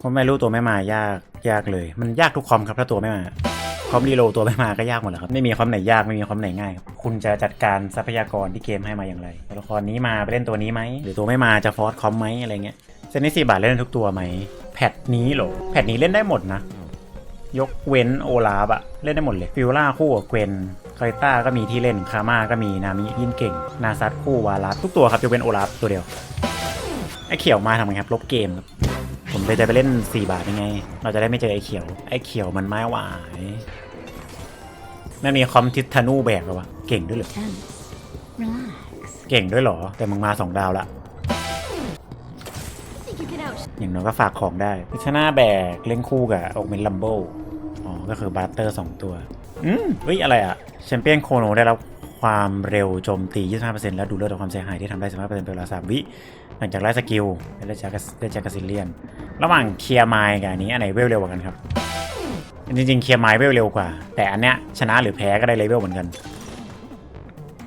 ผมไม่รู้ตัวไม่มายากยากเลย มันยากทุกคอมครับถ้าตัวไม่มาคอมรีโลตัวไม่มาก็ยากหมดแหละครับไม่มีคอมไหนยากไม่มีคอมไหนง่ายคุณจะจัดการทรัพยากรที่เกมให้มาอย่างไรตัวละครนี้มาไปเล่นตัวนี้ไหมหรือตัวไม่มาจะฟอร์สคอมไหมอะไรเงี้ยเซนนี่สี่บาทเล่นทุกตัวไหมแพทนี้หรอแพทนี้เล่นได้หมดนะ ยกเว้นโอลาฟอะเล่นได้หมดเลยฟิลล่าคู่กับเกวนคาริต้าก็มีที่เล่นคาม่าก็มีนามิยินเก่ง นาซัตคู่วาลัสทุกตัวครับยกเว้นโอลาฟตัวเดียวไอ้เขียวมาทำไงครับลบเกมครับ ผมเลยจะไปเล่น 4 บาทยังไง เราจะได้ไม่เจอไอ้เขียว ไอ้เขียวมันไม่หวนั่มีคอมทิสทานูแบกหรอวะ เก่งด้วยเหรอ เก่งด้วยเหรอ แต่มึงมา 2 ดาวละ อย่างน้อยก็ฝากของได้พิชนาแบกเล่นคู่กับออกเมนลัมโบอ๋อ ก็คือบาร์เตอร์ 2 ตัว อืมเฮ้ย อะไรอะแชมเปี้ยนโคโนได้รับ ความเร็วโจมตี 25%และดูเลือดต่อความเสียหายที่ทำได้ 15%เป็นเวลา 3 วิ หลังจากไล่สกิลได้จากได้จากกสิเลียน ระหว่างเคลียร์ไมล์กับอันนี้อันไหนเวลเร็วกว่ากันครับ จริงๆเคลียร์ไมล์เวลเร็วกว่า แต่อันเนี้ยชนะหรือแพ้ก็ได้เลเวลเหมือนกัน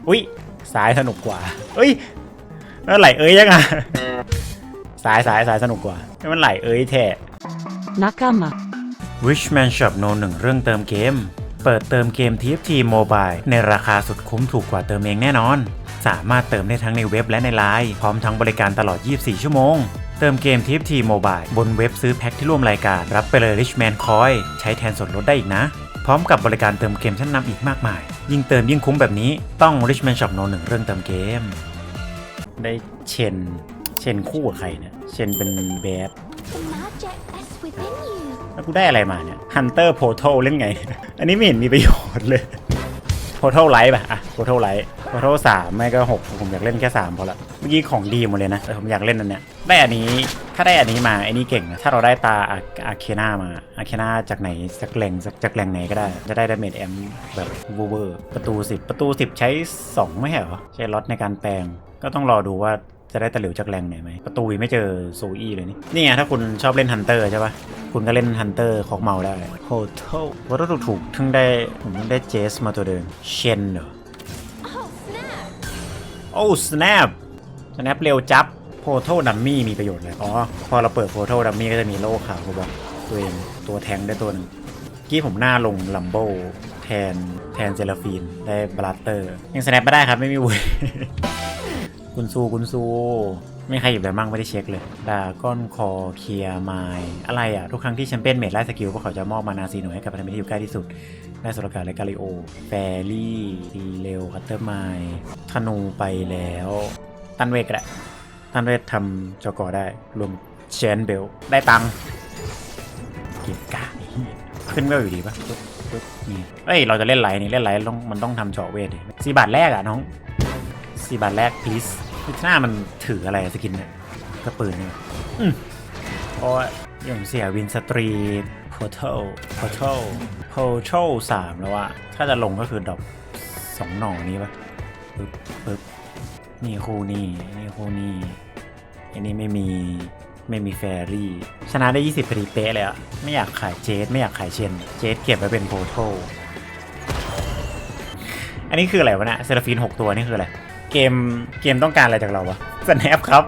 อุ้ยซ้ายสนุกกว่า เอ้ยแล้วไหลเอ้ยยังไงสายสายสายสนุกกว่าไม่มันไหลเอ้ยแท้ Nakama. Richman Shop No 1เรื่องเติมเกม เปิดเติมเกม TFT Mobile ในราคาสุดคุ้มถูกกว่าเติมเองแน่นอน สามารถเติมได้ทั้งในเว็บและในไลน์พร้อมทั้งบริการตลอด 24 ชั่วโมง เติมเกม TFT Mobile บนเว็บซื้อแพ็คที่ร่วมรายการ รับไปเลย Richman Coin ใช้แทนส่วนลดได้อีกนะ พร้อมกับบริการเติมเกมชั้นนำอีกมากมาย ยิ่งเติมยิ่งคุ้มแบบนี้ต้อง Richman Shop No 1เรื่องเติมเกม ได้เชนเชนคู่กับใครเนี่ยเชนเป็นแบด the magic that's within you. แล้วกูได้อะไรมาเนี่ย Hunter Portal เล่นไง อันนี้ไม่เห็นมีประโยชน์เลย Portal Light ป่ะ อะ Portal Light Portal 3ไม่ก็6ผมอยากเล่นแค่3พอละ เมื่อกี้ของดีหมดเลยนะแต่ผมอยากเล่นอันเนี้ย ได้อันนี้ ถ้าได้อันนี้มาไอ้นี่เก่งนะ ถ้าเราได้ตาอาเคนามา อาเคนาจากไหนจากแหล่งจากแหล่งไหนก็ได้ จะได้ดาเมจแอมแบบวูเวอร์ประตู 10 ประตู 10 ใช้2ไม่ใช่เหรอ ใช้ล็อตในการแปลง ก็ต้องรอดูว่า จะได้ตะหลิวจากแรงไหนไหมประตูยังไม่เจอโซอี้เลยนี่นี่ไงถ้าคุณชอบเล่นฮันเตอร์ใช่ปะคุณก็เล่นฮันเตอร์คอกเมาได้โฮเทลว่าถ้าถูกๆถึงได้ผมได้เจสมาตัวเดิมเชนเหรอ Oh snap! โอ้สแนปสแนปเร็วจับโพโทดัมมี่มีประโยชน์เลยอ๋อ พอเราเปิดโพโทดัมมี่ก็จะมีโล่ขาวกูบอกตัวเองตัวแทงได้ตัวหนึ่งเมื่อกี้ผมหน้าลงลัมโบแทนแทนเซลฟีนได้บลัตเตอร์ ยังสแนปไม่ได้ครับ ไม่มีเวย คุณซูคุณซู ไม่ใครหยิบอะไรมั่งไม่ได้เช็คเลยดาก้อนคอเคียร์ไมอะไรอะ ทุกครั้งที่แชมเปี้ยนเมดไล่สกิลพวกเขาจะมอบมานาซีหน่วยให้กับพันธมิตรที่อยู่ใกล้ที่สุดได้สุรกาและกาลิโอ แฟรี่ดีเร็วคัตเตอร์ไมธนูไปแล้ว ตันเวกก็ได้ตันเวกทำจอกอได้ รวมเชนเบล ได้ตังเก็บกาไอ้เหี้ยขึ้นเวลอยู่ดีปะนี่เอ้ย เราจะเล่นไลนี่ เล่นไลน์ต้องมันต้องทำเจาะเวทดิสี่บาทแรกอะน้อง สี่บาทแรก please หน้ามันถืออะไรอะสกินเนี่ยก็ปืนเนี่ยอืมโอ้ยยังเสียวินสตรีโพเทลโพเทลโพเทลสามแล้วอะถ้าจะลงก็คือดอกสองหน่อนี้ปะปึ๊บปึ๊บนี่คู่นี่นี่คู่นี่อันนี้ไม่มีไม่มีแฟรี่ ชนะได้ 20พอดีเป๊ะเลยอะไม่อยากขายเจสไม่อยากขายเชนเจสเก็บไว้เป็นโพโทอันนี้คืออะไรวะเนี่ยเซราฟีน 6 ตัวนี่คืออะไร เกมเกมต้องการอะไรจากเราวะสแนปครับ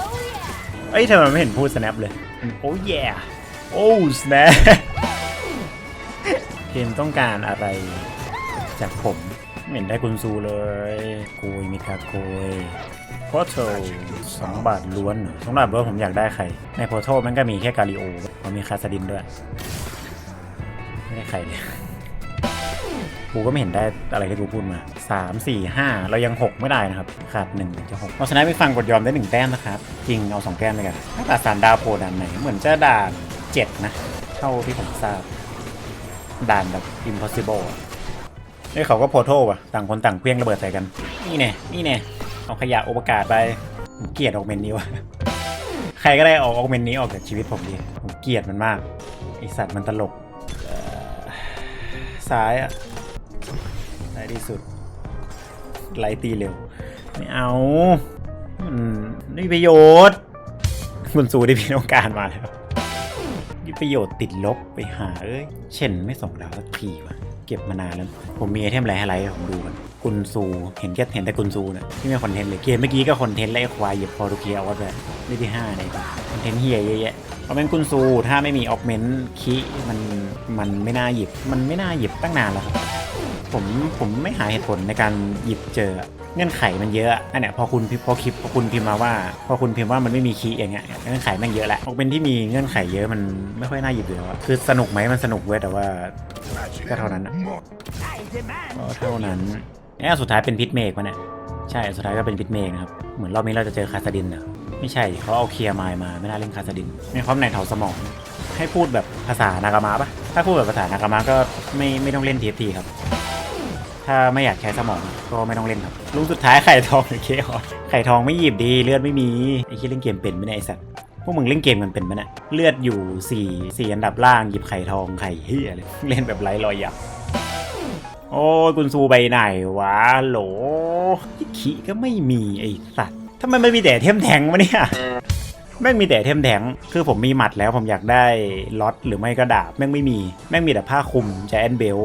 Oh yeah! เอ้ยทำไมไม่เห็นพูด snap เลย โอ้ย yeah โอ้ snap เกมต้องการอะไรจากผมไม่เห็นได้กุนซูเลยโกยมิกาโกยโพโตสองบาทล้วนเหรอสองบาทล้วนผมอยากได้ใคร ในโพโตมันก็มีแค่กาลิโอ มันมีคาสดินด้วย ไม่ได้ใครเลย กูก็ไม่เห็นได้อะไรที่กูพูดมา 3 4 5 เรายัง 6 ไม่ได้นะครับ ขาด1ถึงจะ6เพราะฉะนั้นไม่ฟังกดยอมได้ 1 แต้มนะครับ จริงเอา 2 แต้มเลยกันถ้าตัดสารดาวโพด่านไหน เหมือนจะด่าน7 นะ เท่าที่ผมทราบ ด่านแบบ impossible อะเฮ้ยเขาก็โพโทว่ะ ต่างคนต่างเพี้ยงระเบิดใส่กัน นี่แน่นี่แน่เอาขยะโอปกาศไปผมเกลียดออกเมนนี้ว่ะใครก็ได้ออกออกเมนนี้ออกจากชีวิตผมดิผมเกลียดมันมากไอสัตว์มันตลกซ้ายอะ ซ้ายที่สุดไลท์ตีเร็ว ไม่เอาไม่มีประโยชน์ คุณสูได้พี่ต้องการมาแล้วมีประโยชน์ติดลบไปหาเอ้ยเช่นไม่ส่งดาวสักทีวะเก็บมานานแล้ว ผมมีไอเทมอะไรให้ไลท์ให้ผมดูกันกุนซูเห็นแค่เห็นแต่กุนซูนะที่ไม่คอนเทนต์เลยเกมเมื่อกี้ก็คอนเทนต์ไล่ควายเหยียบพอรูเกียเอาไว้แบบไม่ที่ห้าในคอนเทนต์เฮียเยอะแยะออเมนกุนซูถ้าไม่มีออกเมนคิมันมันไม่น่าหยิบมันไม่น่าหยิบตั้งนานแล้วครับ ผมผมไม่หาเหตุผลในการหยิบเจอเงื่อนไขมันเยอะอันเนี้ยพอคุณพอคลิปพอคุณพิมพ์มาว่า พอคุณพิมพ์ว่ามันไม่มีคีย์อย่างเงี้ยเงื่อนไขแม่งเยอะแหละออกเป็นที่มีเงื่อนไขเยอะมันไม่ค่อยน่าหยิบอยู่แล้วอะคือสนุกไหมมันสนุกเว้ยแต่ว่าก็เท่านั้นอะก็เท่านั้นแอบสุดท้ายเป็นพิทเมกมันเนี่ยใช่สุดท้ายก็เป็นพิทเมกนะครับเหมือนรอบนี้เราจะเจอคาสดินเหรอไม่ใช่เขาเอาเคลียร์ไมล์มาไม่น่าเล่นคาสดินในความในเถาสมองให้พูดแบบภาษานากามะปะถ้าพูดแบบภาษานากามะก็ไม่ไม่ต้องเล่นทีทีครับ ถ้าไม่อยากใช้สมองก็ไม่ต้องเล่นครับลุงสุดท้ายไข่ทองหรือเคออสไข่ทองไม่หยิบดีเลือดไม่มีไอ้ที่เล่นเกมเป็นไมเนี่ยไอ้สัตว์พวกมึงเล่นเกมกันเป็นไหมเนี่ยเลือดอยู่สี่สี่อันดับล่างหยิบไข่ทองไข่เฮียเลยเล่นแบบไร้รอยหยับโอ้กุนซูไปไหนวะโหลขี้ก็ไม่มีไอ้สัตว์ทำไมมันมีแต่เทมแทงวะเนี่ย แม่งมีแต่เทมแทงคือผมมีหมัดแล้วผมอยากได้ล็อตหรือไม่ก็ดาบแม่งไม่มี แม่งมีแต่ผ้าคลุมใจแอนเบล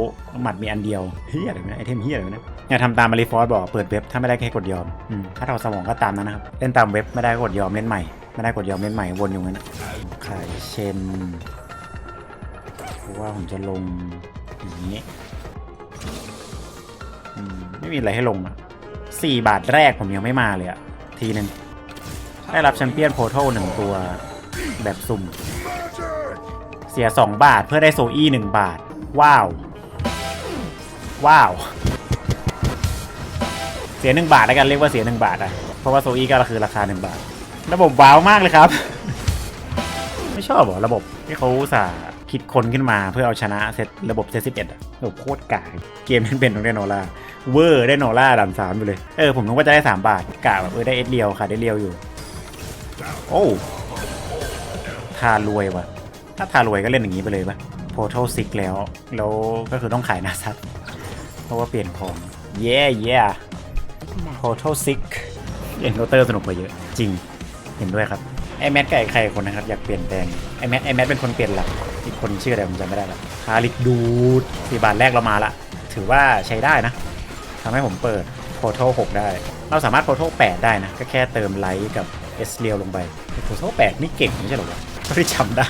หมัดมีอันเดียวเฮียอะไรนะไอเทมเฮียอะไรนะอย่าทำตามมาริฟอร์สบอกเปิดเว็บถ้าไม่ได้แค่กดยอมอืมถ้าเราสมองก็ตามนั้นนะครับ เล่นตามเว็บไม่ได้ก็กดยอมเล่นใหม่ ไม่ได้กดยอมเล่นใหม่วนอยู่งั้นนะขายเชนเพราะว่าผมจะลงอย่างนี้ไม่มีอะไรให้ลงอะสี่บาทแรกผมยังไม่มาเลยอะทีนึง ได้รับแชมเปี้ยนโพเทลหนึ่งตัวแบบสุ่ม เสีย 2 บาทเพื่อได้โซอี้1บาท ว้าว ว้าว เสีย1บาทแล้วกันเรียกว่าเสีย1บาทอะเพราะว่าโซอี้ก็คือราคา1บาท ระบบว้าวมากเลยครับ ไม่ชอบหรอระบบที่เขาสาห์คิดคนขึ้นมาเพื่อเอาชนะเซตระบบเซตสิบเอ็ดระบบโคตรกากเกมนั้นเป็นของไดโนล่าเวอร์ได้โนล่าดันสามไปเลย เออผมนึกว่าจะได้ 3 บาทกะแบบเออได้เอสเรียวค่ะได้เรียวอยู่ โอ้ทารวยว่ะ ถ้าทารวยก็เล่นอย่างนี้ไปเลยปะโพท a l ซิกแล้ว แล้วก็คือต้องขายนาซัตเพราะว่าเปลี่ยนของเย่เย่โพท a l ซิกเอ็นโรเตอร์สนุกกว่าเยอะ จริงเห็นด้วยครับ ไอแมทกับไอใครคนนะครับ อยากเปลี่ยนแปลงไอแมทไอแมทเป็นคนเปลี่ยนหลักอีกคนชื่ออะไรผมจำไม่ได้ละคาริกดูดสี่บาทแรกเรามาละ ถือว่าใช้ได้นะทำให้ผมเปิดโพท a l 6ได้ เราสามารถโพท a l 8ได้นะ ก็แค่เติมไลท์กับ เอสเรียวลงไปโพท a l 8นี่เก่งไม่ใช่หรอวะไม่ได้จำได้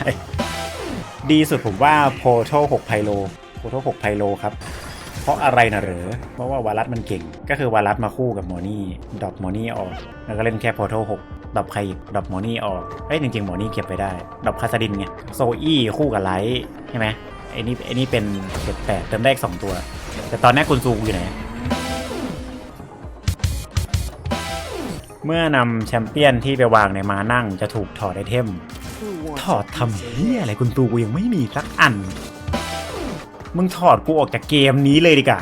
ดีสุดผมว่าโพท a l 6ไพโลโพท a l 6ไพโลครับ เพราะอะไรนะเหรอ เพราะว่าวารัสมันเก่ง ก็คือวารัสมาคู่กับมอนี่ดรอปมอนี่ออก แล้วก็เล่นแค่โพท a l 6ดรอปใครอีกดรอปมอนี่ออก เอ้ยจริงๆมอนี่เก็บไปได้ดรอปคาสดินไง โซอี้คู่กับไลท์ใช่ไหมไอ้นี่ไอ้นี่เป็นเจ็ดแปดเติมได้อีกสองตัว แต่ตอนนี้กุนซูอยู่ไหน เมื่อนำแชมเปี้ยนที่ไปวางในมานั่งจะถูกถอดไอเทม ถอดทำเฮียอะไรคุณตูกูยังไม่มีสักอัน มึงถอดกูออกจากเกมนี้เลยดีกว่า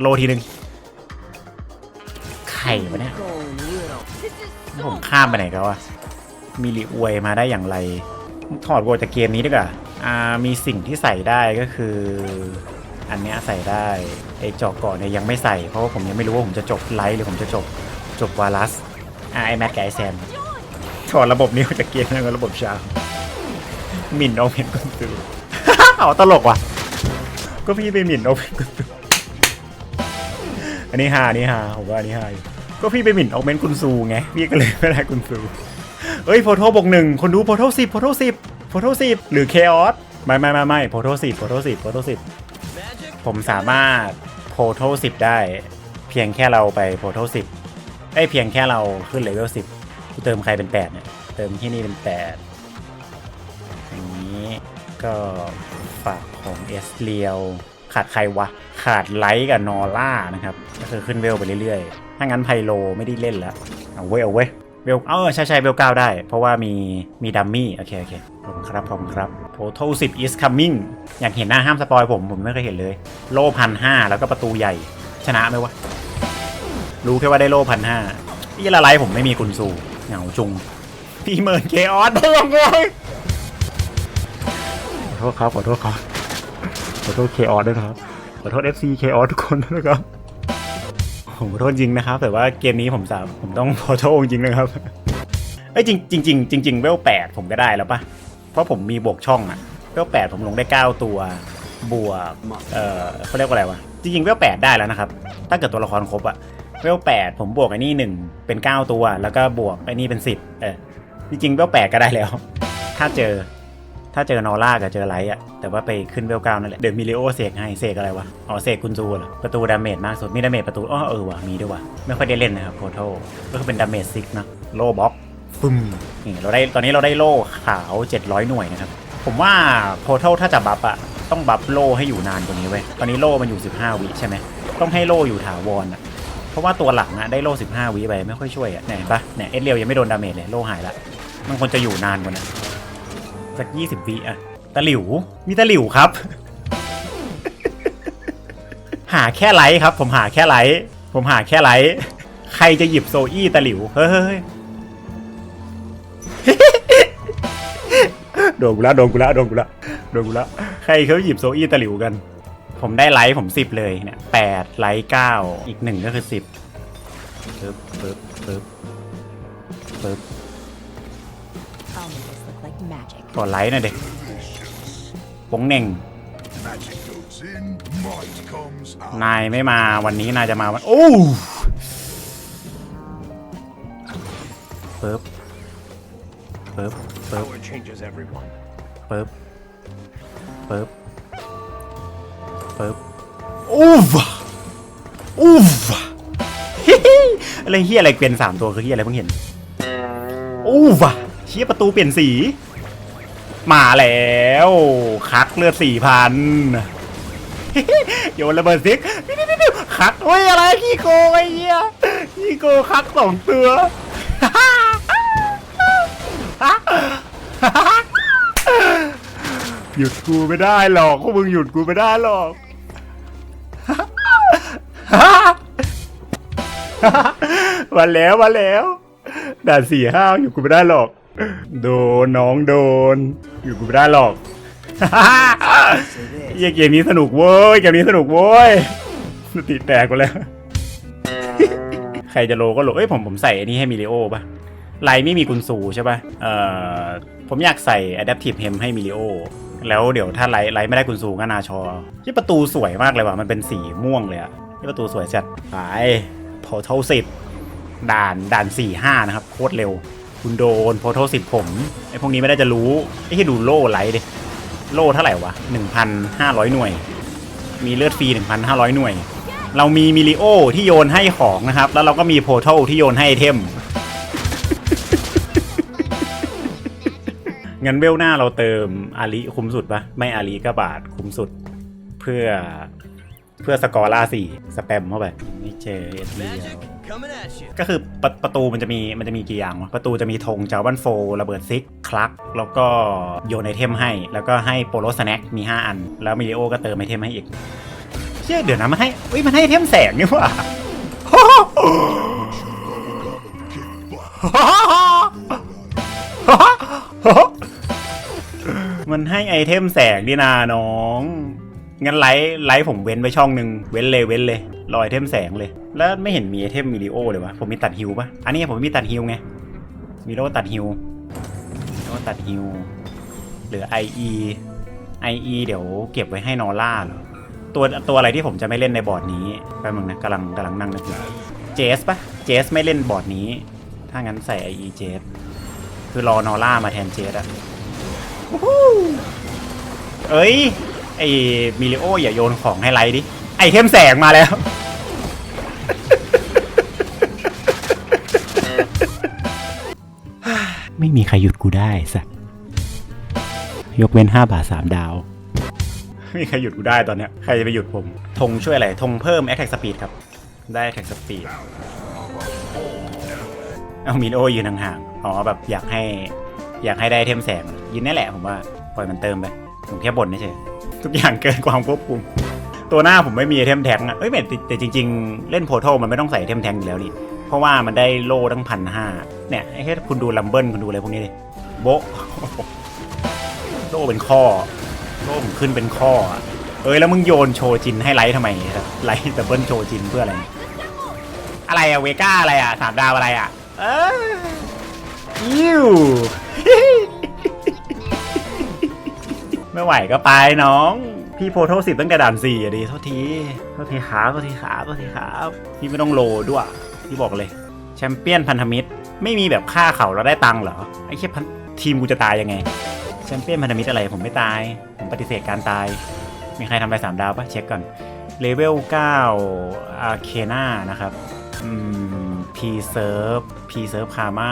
โลทีหนึ่งไข่วะเนี่ยผมข้ามไปไหนกันวะมีรีอวยมาได้อย่างไร ถอดกูออกจากเกมนี้ดีกว่าอ่า มีสิ่งที่ใส่ได้ก็คือ อันเนี้ยใส่ได้ไอจอกเกาะเนี่ยยังไม่ใส่เพราะว่าผมยังไม่รู้ว่าผมจะจบไลท์หรือผมจะจบจบวาลัส ไอแมทกับไอแซมถอดระบบนี้ออกจากเกมแล้วก็ระบบชาหมิ่นโอเพนกุนตูเอาตลกว่ะ ก็พี่ไปมินโอเพนกุนตูอันนี้ฮาอันนี้ฮาผมว่าอันนี้ฮาอยู่ก็พี่ไปหมิ่นโอเพนกุนซูไงพี่ก็เลยไม่ได้กุนซูเอ้ยโฟโต้บวกหนึ่งคนดูโฟโต้สิบโฟโต้สิบโฟโต้สิบหรือเคออสไม่ไม่ไม่ไม่โฟโต้สิบโฟโต้สิบโฟโต้สิบผมสามารถโฟโต้สิบได้ เพียงแค่เราไปโฟโต้สิบ ไอ้เพียงแค่เราขึ้นเลเวลสิบกูเติมใครเป็นแปดเนี่ย เติมที่นี่เป็นแปดอย่างนี้ก็ฝากของเอสเรียวขาดใครวะ ขาดไลท์กับนอร่านะครับ ก็คือขึ้นเวลไปเรื่อยๆ ถ้างั้นไพโลไม่ได้เล่นแล้ว เอาเว้ยเอาเว้ยเวลเออใช่ใช่เวลเก้าได้ เพราะว่ามีมีดัมมี่โอเคโอเคขอบคุณครับขอบคุณครับ Total 10 is coming อยากเห็นหน้าห้ามสปอยผม ผมไม่เคยเห็นเลย โล่พันห้าแล้วก็ประตูใหญ่ ชนะไหมวะ รู้แค่ว่าได้โล่พันห้าพี่ละไลท์ผมไม่มีกุนซูเหงาจุง พี่เมินเคออสเพิ่มเลยขอโทษครับขอโทษครับขอโทษเคออสด้วยครับขอโทษ FC เคออสทุกคนด้วยนะครับผมขอโทษจริงนะครับ แต่ว่าเกมนี้ผมสามผมต้องขอโทษจริงนะครับเอ้ยจริงจริงจริงจริงเวลแปดผมก็ได้แล้วปะเพราะผมมีบวกช่องอะเวลแปดผมลงได้เก้าตัวบวกเอ่อเขาเรียกว่าอะไรวะจริงๆเวลแปดได้แล้วนะครับ ถ้าเกิดตัวละครครบอะ เวลแปดผมบวกไอ้นี่หนึ่งเป็นเก้าตัว แล้วก็บวกไอ้นี่เป็นสิบเออจริงๆเวลแปดก็ได้แล้ว ถ้าเจอ ถ้าเจอนอร่ากับเจอไลท์อะแต่ว่าไปขึ้นเวลเก้านั่นแหละเดี๋ยวมิเลโอเสกให้เสกอะไรวะอ๋อเสกกุนซูเหรอประตูดาเมจมากสุดมีดาเมจประตูอ้อเออว่ะมีด้วยว่ะไม่ค่อยได้เล่นนะครับโพโทก็คือเป็นดาเมจซิกนะโลบ็อกฟึมนี่เราได้ตอนนี้เราได้โล่ขาว 700 หน่วยนะครับ ผมว่าโพโทถ้าจะบัฟอะต้องบัฟโล่ให้อยู่นานกว่านี้เว้ยตอนนี้โล่มันอยู่ 15 วิใช่ไหมต้องให้โล่อยู่ถาวรอะ เพราะว่าตัวหลังอะได้โล่15วิไปไม่ค่อยช่วยอะไหนปะเนี่ยเอสเรียวยังไม่โดนดาเมจเลยโล่หายละมันควรจะอยู่นานกว่านั้นสัก20วิอะตะหลิวมีตะหลิวครับ หาแค่ไลท์ครับ ผมหาแค่ไลท์ผมหาแค่ไลท์ใครจะหยิบโซอี้ตะหลิวเฮ้ยโดนกูละโดนกูละโดนกูละโดนกูละใครเขาหยิบโซอี้ตะหลิวกัน ผมได้ไลท์ผมสิบเลยเนี่ยแปดไลท์เก้าอีกหนึ่งก็คือสิบปึ๊บปึ๊บปึ๊บปึ๊บ I'll make this look like magic. กดไลท์หน่อยเด็กปงเหน่ง Magic goes in, might comes out. นายไม่มาวันนี้นายจะมาวันโอ้ปึ๊บปึ๊บปึ๊บ Power changes everyone. ปึ๊บปึ๊บ ปึ๊บอู้ฟอู้ฟอะไรเฮียอะไรเปลี่ยนสามตัวคือเฮียอะไรเพิ่งเห็นอู้ฟเชี่ยประตูเปลี่ยนสี มาแล้วคักเลือดสี่พันโยนระเบิดซิกคักโอ้ยอะไรขี้โกไอ้เหี้ยขี้โกคักสองตัวหยุดกูไม่ได้หรอกพวกมึงหยุดกูไม่ได้หรอก มาแล้วมาแล้ว ด่านสี่ห้าอยู่กูไม่ได้หรอก โดนน้องโดน อยู่กูไม่ได้หรอกเฮ้ยเกมนี้สนุกเว้ยเกมนี้สนุกเว้ยสติแตกไปแล้ว ใครจะโลก็โลเอ้ยผมผมใส่อันนี้ให้มิลิโอป่ะไลไม่มีกุนซูใช่ป่ะเอ่อผมอยากใส่ Adaptive Hem ให้มิลิโอแล้วเดี๋ยวถ้าไลไลไม่ได้กุนซูก็นาชอที่ประตูสวยมากเลยว่ะมันเป็นสีม่วงเลยอะ ที่ประตูสวยจัดไปพอเท่าสิบด่านด่านสี่ห้านะครับ โคตรเร็ว คุณโดนโพโทสิบผมไอพวกนี้ไม่ได้จะรู้ไอ้ที่ดูโล่ไลท์ดิโล่เท่าไหร่วะ1,500หน่วย มีเลือดฟรี1,500หน่วย เรามีมิลิโอที่โยนให้ของนะครับ แล้วเราก็มีโพเทลที่โยนให้ไอเทมงั้นเวลหน้าเราเติมอาลีคุ้มสุดปะไม่อาลีก็บาทคุ้มสุด เพื่อ เพื่อสกอร์ล่าสี่สแปมเข้าไปไม่เจอเอสเดียว coming at you. ก็คือประประตูมันจะมีมันจะมีกี่อย่างวะประตูจะมีธงเจ้าบันโฟระเบิดซิกคลัก แล้วก็โยนไอเทมให้ แล้วก็ให้โปโลสแน็คมี 5 อัน แล้วมิลิโอก็เติมไอเทมให้อีกเชื่อเดี๋ยวนะมันให้เฮ้ยมันให้ไอเทมแสงนี่หว่ามันให้ไอเทมแสงดินาน้อง งั้นไลฟ์ไลฟ์ผมเว้นไว้ช่องหนึ่งเว้นเลยเว้นเลยรอไอเทมแสงเลย แล้วไม่เห็นมีไอเทมมิลิโอเลยวะผมมีตัดฮิวปะอันนี้ผมมีตัดฮิวไงมีโลตัดฮิวมิโลตัดฮิวเหลือ IE IE เดี๋ยวเก็บไว้ให้นอร่าเหรอตัวตัวอะไรที่ผมจะไม่เล่นในบอร์ดนี้แป๊บนึงนะกำลังกำลังนั่งนึกอยู่เจสปะเจสไม่เล่นบอร์ดนี้ ถ้างั้นใส่ IE เจสคือรอนอร่ามาแทนเจสอะเอ้ย ไอมิลิโออย่าโยนของให้ไลท์ดิ ไอเทมแสงมาแล้ว ไม่มีใครหยุดกูได้สัก ยกเว้น 5 บาท 3 ดาว ไม่มีใครหยุดกูได้ตอนเนี้ย ใครจะไปหยุดผมธงช่วยอะไรธงเพิ่ม Attack Speed ครับ ได้ Attack Speed เอามิลิโอยืนห่างๆ อ๋อแบบอยากให้ อยากให้ได้ไอเทมแสงยืนนี่แหละผมว่าปล่อยมันเติมไปผมแค่บ่นเฉยๆ ทุกอย่างเกินความควบคุม ตัวหน้าผมไม่มีไอเทมแทงอะเอ้ยแต่จริง ๆ เล่นโพโทมันไม่ต้องใส่ไอเทมแทงอยู่แล้วนี่ เพราะว่ามันได้โล่ตั้งพันห้าเนี่ยไอ้แค่คุณดูลัมเบิลคุณดูอะไรพวกนี้ดิโบโล่เป็นข้อโล่ผมขึ้นเป็นข้อเอ้ยแล้วมึงโยนโชจินให้ไลท์ทำไมไลท์ดับเบิลโชจินเพื่ออะไร อะไรอะเวก้าอะไรอะสามดาวอะไรอะเอออิว ไม่ไหวก็ไปน้อง พี่โพโทสิบตั้งแต่ด่านสี่อะดิโทษทีโทษทีขาโทษทีขาโทษทีขาพี่ไม่ต้องโลด้วยพี่บอกเลย แชมเปี้ยนพันธมิตร ไม่มีแบบฆ่าเขาแล้วได้ตังค์เหรอไอ้แค่พันทีมกูจะตายยังไง แชมเปี้ยนพันธมิตรอะไรผมไม่ตาย ผมปฏิเสธการตาย มีใครทำไป3ดาวปะเช็คก่อนเลเวล9อาเคนานะครับอืมพีเซิร์ฟพีเซิร์ฟคาร์มา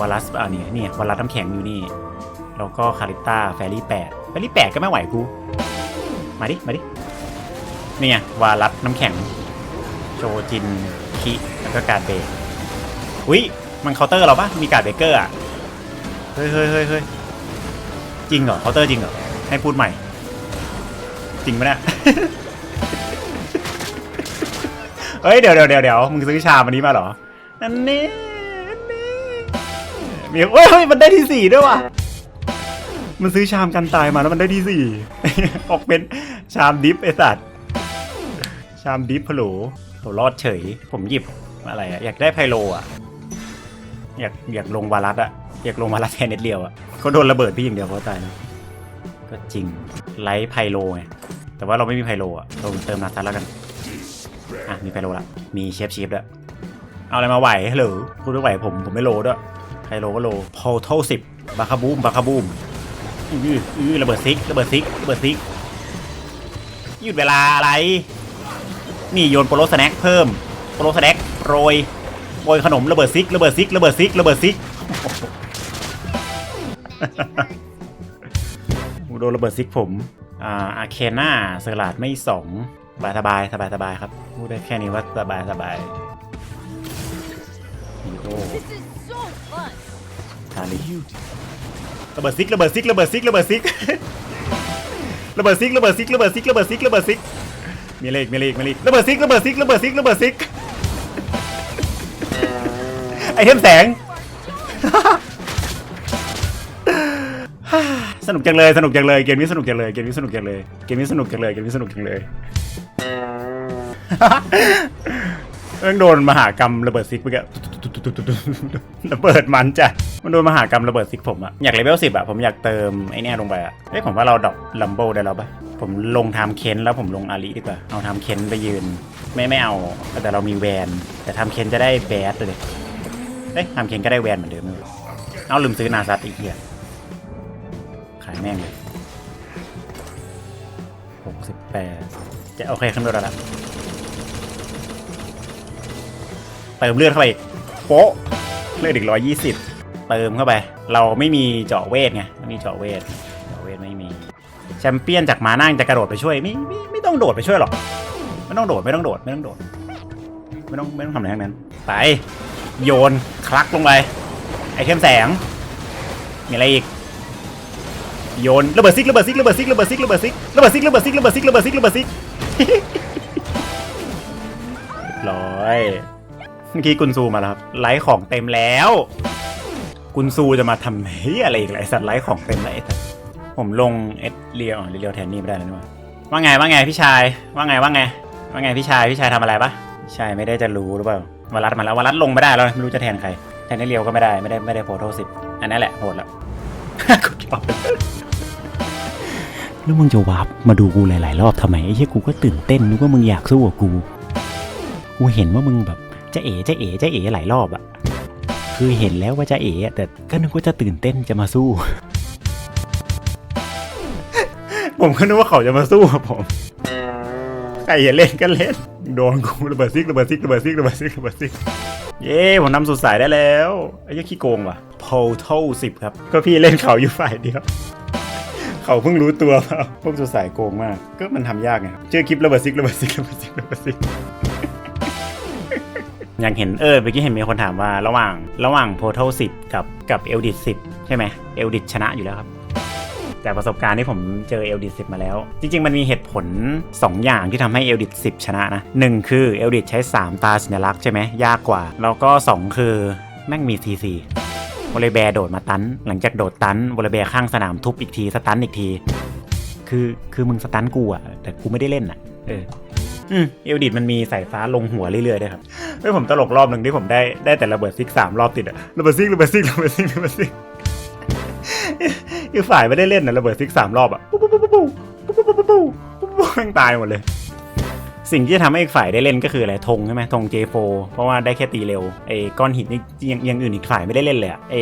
วาลัสอ่านี่นี่วาลัสน้ำแข็งอยู่นี่ แล้วก็คาริต้าแฟรี่8 แฟรี่8ก็ไม่ไหวกู มาดิ มาดิ นี่ไงวาลัสน้ำแข็ง โชจินคิแล้วก็การเบรกอุ้ยมันเคาน์เตอร์เราปะมีการเบรกเกอร์อะ เฮ้ยเฮ้ยเฮ้ยเฮ้ยจริงเหรอเคาน์เตอร์จริงเหรอ ให้พูดใหม่ จริงปะเนี่ยเฮ้ยเดี๋ยวเดี๋ยวเดี๋ยวเดี๋ยวมึงซื้อชามันนี้มาเหรอนั่นนี่นั่นนี่มีเฮ้ยเฮ้ยมันได้ที่สี่ด้วยว่ะ มันซื้อชามกันตายมาแล้วมันได้ที่สี่ออกเป็นชามดิฟไอสัตว์ชามดิฟพะโหลโหรอดเฉย ผมหยิบอะไรอะอยากได้ไพโลอะอยากอยากลงวารัสอะอยากลงวารัสแทนเน็ตเรียวอะเขาโดนระเบิดพี่อย่างเดียวเขาตายนะก็จริงไลท์ไพโลไงแต่ว่าเราไม่มีไพโลอะเราเติมนาซัสแล้วกันอะมีไพโลละมีเชฟชีฟด้วยเอาอะไรมาไหวหรือคุณไม่ไหวผมผมไม่โลด้วยไพโลก็โลพอทัลสิบบาคาบูมบาคาบูม อื้ออื้อระเบิดซิกระเบิดซิกระเบิดซิกหยุดเวลาอะไร นี่โยนโปรโลสแน็คเพิ่มโปรโลสแน็คโรยโรยขนมระเบิดซิกระเบิดซิกระเบิดซิกระเบิดซิกโอ้โหโดนระเบิดซิกผมอ่าอาเคน่าเซอร์ลาดไม่สองสบายสบายสบายสบายครับพูดได้แค่นี้ว่าสบายสบายฮีโร่ This is so fun. ทาลี ระเบิดซิกระเบิดซิกระเบิดซิกระเบิดซิกระเบิดซิกระเบิดซิกระเบิดซิกระเบิดซิกระเบิดซิกมีเลขมีเลขมีเลขระเบิดซิกระเบิดซิกระเบิดซิกระเบิดซิกไอเทมแสงสนุกจังเลยสนุกจังเลยเกมนี้สนุกจังเลยเกมนี้สนุกจังเลยเกมนี้สนุกจังเลยเกมนี้สนุกจังเลยเรื่องโดนมหากรรมระเบิดซิกเมื่อกี้ ระเบิดมันจ้ะมันโดนมหากรรมระเบิดซิกผมอะอยากเลเวลสิบอะผมอยากเติมไอเนี้ยลงไปอะเอ้ยผมว่าเราดรอปลัมโบได้แล้วปะผมลงทม์เค้นแล้วผมลงอาลีดีกว่า เอาทม์เค้นไปยืน ไม่ไม่เอา แต่เรามีแวน แต่ทม์เค้นจะได้แบดเลยเอ้ยทม์เค้นก็ได้แวนเหมือนเดิมเลยเอาลืมซื้อนาซัตอีกเหี้ยขายแม่งเลยหกสิบแปดจะโอเคขึ้นรถแล้วละเติมเลือดเข้าไปอีก โป๊ะเลือดอีกร้อยยี่สิบเติมเข้าไป เราไม่มีเจาะเวทไงไม่มีเจาะเวทเจาะเวทไม่มี แชมเปี้ยนจากมานั่งจะกระโดดไปช่วยไม่ไม่ไม่ต้องโดดไปช่วยหรอกไม่ต้องโดดไม่ต้องโดดไม่ต้องโดด ไม่ต้องไม่ต้องทำอะไรทั้งนั้น ไป โยนคลักลงไปไอเทมแสง มีอะไรอีกโยนระเบิดซิกระเบิดซิกระเบิดซิกระเบิดซิกระเบิดซิกระเบิดซิกระเบิดซิกระเบิดซิกระเบิดซิกระเบิดซิกร้อย มื่อกี้กุนซูมาแล้วครับไลฟ์ของเต็มแล้ว กุนซูจะมาทำเฮียอะไรอีกไรสัตว์ไลฟ์ของเต็มแล้วไอ้สัตว์ผมลงเอสเรียวเรียวแทนนี่ไม่ได้แล้วนี่หว่าว่าไงว่าไงพี่ชายว่าไงว่าไงว่าไงพี่ชายพี่ชายทำอะไรปะพี่ชายไม่ได้จะรู้หรือเปล่าวารัดมาแล้ววารัดลงไม่ได้แล้วไม่รู้จะแทนใครแทนไอ้เรียวก็ไม่ได้ไม่ได้ไม่ได้โพโทสิบอันนั้นแหละโหดแล้วกดรอบแล้วมึงจะวาร์ปมาดูกูหลาย ๆ รอบทำไมไอ้เหี้ยกูก็ตื่นเต้นนึกว่ามึงอยากสู้กับกู กูเห็นว่ามึงแบบ จะเอ๋จะเอ๋จะเอ๋หลายรอบอะคือเห็นแล้วว่าจะเอ๋แต่ก็นึกว่าจะตื่นเต้นจะมาสู้ ผมก็นึกว่าเขาจะมาสู้กับผมใครอย่าเล่นก็เล่นโดนกูระเบิดซิกระเบิดซิกระเบิดซิกระเบิดซิกระเบิดซิกเย้ผมนำสุดสายได้แล้วไอ้เหี้ยขี้โกงว่ะ p o t a l 10ครับ ก็พี่เล่นเขาอยู่ฝ่ายเดียวเขาเพิ่งรู้ตัวเปล่าพวกสุดสายโกงมาก ก็มันทำยากไงครับเชื่อคลิประเบิดซิกระเบิดซิกระเบิดซิกระเบิดซิก อย่างเห็นเออเมื่อกี้เห็นมีคนถามว่าระหว่างระหว่าง Portal 10 กับกับเอลดิ10 ใช่ไหมเอลดิชนะอยู่แล้วครับจากประสบการณ์ที่ผมเจอเอลดิ10 มาแล้ว จริง ๆ มันมีเหตุผล 2 อย่างที่ทำให้เอลดิ10 ชนะนะ 1 คือเอลดิใช้ 3 ตาสัญลักษณ์ใช่ไหมยากกว่า แล้วก็ 2 คือแม่งมี CC วอลเลย์แบร์โดดมาตัน หลังจากโดดตันวอลเลย์แบร์ข้างสนามทุบอีกที สตันอีกที คือคือมึงสตันกูอะแต่กูไม่ได้เล่นอะเออ อืมเอลดิตมันมีสายฟ้าลงหัวเรื่อยๆด้วยครับเฮ้ยผมตลกรอบหนึ่งที่ผมได้ได้แต่ระเบิดซิกสามรอบติดอะระเบิดซิกระเบิดซิกระเบิดซิกระเบิดซิกคือฝ่ายไม่ได้เล่นนะระเบิดซิกสามรอบอะปุ๊บปุ๊บปุ๊บปุ๊บปุ๊บปุ๊บปุ๊บปุ๊บปุ๊บปุ๊บแม่งตายหมดเลย สิ่งที่จะทำให้อีกฝ่ายได้เล่นก็คืออะไรธงใช่ไหมธง J4 เพราะว่าได้แค่ตีเร็วไอ้ก้อนหินนี่ยังยังอื่นอีกฝ่ายไม่ได้เล่นเลยอะไอ้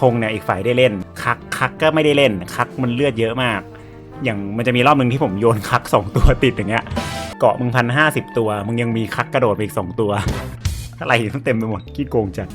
ธงเนี่ยอีกฝ่ายได้เล่น คักคักก็ไม่ได้เล่น คักมันเลือดเยอะมาก อย่างมันจะมีรอบหนึ่งที่ผมโยนคักสองตัวติดอย่างเงี้ย เกาะมึงพันห้าสิบตัว มึงยังมีคักกระโดดไปอีกสองตัว อะไรต้งเต็มไปหมดขี้โกงจัด